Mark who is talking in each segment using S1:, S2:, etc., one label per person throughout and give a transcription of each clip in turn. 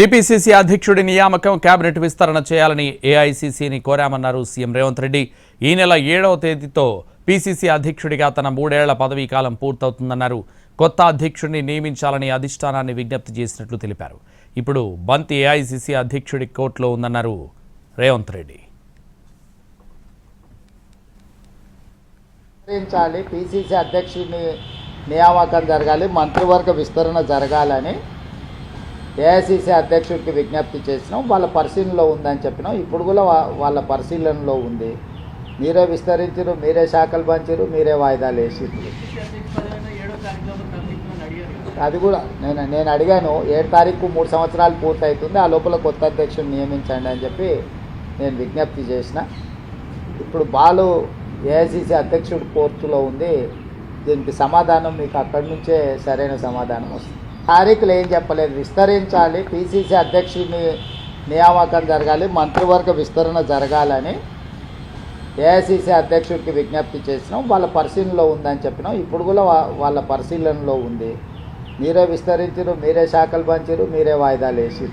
S1: TPCC అధ్యక్షుడి నియామకం cabinet విస్తరణ చేయాలని ఏఐసీసీని కోరామన్నారు సీఎం రేవంత్ రెడ్డి. ఈ నెల ఏడవ తేదీతో పీసీసీ అధ్యక్షుడిగా తన మూడేళ్ళ పదవీ కాలం పూర్తవుతుందన్నారు. కొత్త అధ్యక్షుడిని నియమించాలని అధిష్టానాన్ని విజ్ఞప్తి చేసినట్లు తెలిపారు. ఇప్పుడు బంతి ఏఐసీసీ అధ్యక్షుడి కోర్టులో ఉందన్నారు రేవంత్ రెడ్డి.
S2: పీసీసీ పిసిసి అధ్యక్షుడిని నియామకం జరగాలి మంత్రివర్గ విస్తరణ జరగాలని ఏఐసిసి అధ్యక్షుడికి విజ్ఞప్తి చేసినాం వాళ్ళ పరిశీలనలో ఉందని చెప్పినాం. ఇప్పుడు కూడా వాళ్ళ పరిశీలనలో ఉంది. మీరే విస్తరించరు మీరే శాఖలు పంచారు మీరే వాయిదాలు వేసిండ్రు అది కూడా నేను నేను అడిగాను ఏడు తారీఖు మూడు సంవత్సరాలు పూర్తవుతుంది ఆ లోపల కొత్త అధ్యక్షుడిని నియమించండి అని చెప్పి నేను విజ్ఞప్తి చేసిన. ఇప్పుడు బాలు ఏఐసిసి అధ్యక్షుడు కోర్టులో ఉంది దీనికి సమాధానం మీకు అక్కడి నుంచే సరైన సమాధానం వస్తుంది. తారీఖులు ఏం చెప్పలేదు విస్తరించాలి. పిసిసి అధ్యక్షుడిని నియామకం జరగాలి. మంత్రివర్గ విస్తరణ జరగాలని ఏఐసిసి అధ్యక్షుడికి విజ్ఞప్తి చేసినాం. వాళ్ళ పరిశీలనలో ఉందని చెప్పినాం. ఇప్పుడు కూడా వాళ్ళ పరిశీలనలో ఉంది. మీరే విస్తరించరు మీరే శాఖలు పంచారు మీరే వాయిదాలు వేసి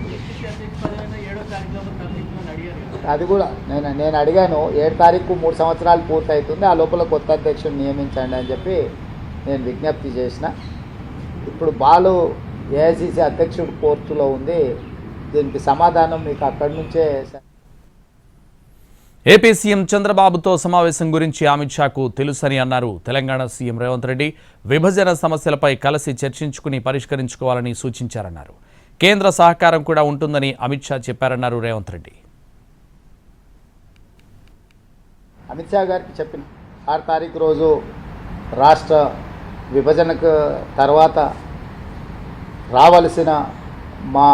S2: అది కూడా నేను నేను అడిగాను ఏడు తారీఖు మూడు సంవత్సరాలు పూర్తవుతుంది ఆ లోపల కొత్త అధ్యక్షుడిని నియమించండి అని చెప్పి నేను విజ్ఞప్తి చేసిన. ఇప్పుడు బాలు ఏఐసిసి అధ్యక్షుడు కోర్టులో ఉంది. దీనికి సమాధానం మీకు అక్కడి నుంచే
S1: ఏపీ సీఎం చంద్రబాబుతో సమావేశం గురించి అమిత్ షాకు తెలుసని అన్నారు. తెలంగాణ సీఎం రేవంత్ రెడ్డి విభజన సమస్యలపై కలిసి చర్చించుకుని పరిష్కరించుకోవాలని సూచించారన్నారు. కేంద్ర సహకారం కూడా ఉంటుందని అమిత్ షా చెప్పారన్నారు రేవంత్ రెడ్డి.
S2: అమిత్ షా గారికి చెప్పిన ఆరు తారీఖు రోజు రాష్ట్ర విభజనకు తర్వాత రావలసిన మా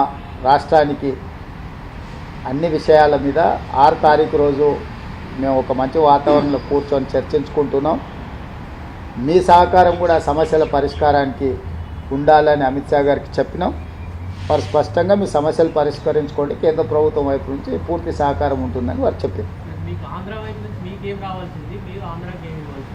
S2: రాష్ట్రానికి అన్ని విషయాల మీద ఆరు తారీఖు రోజు మేము ఒక మంచి వాతావరణంలో కూర్చొని చర్చించుకుంటున్నాం. మీ సహకారం కూడా సమస్యల పరిష్కారానికి ఉండాలని అమిత్ షా గారికి చెప్పినాం. వారు స్పష్టంగా మీ సమస్యలు పరిష్కరించుకోండి. కేంద్ర ప్రభుత్వం వైపు నుంచి పూర్తి సహకారం ఉంటుందని వారు చెప్పారు.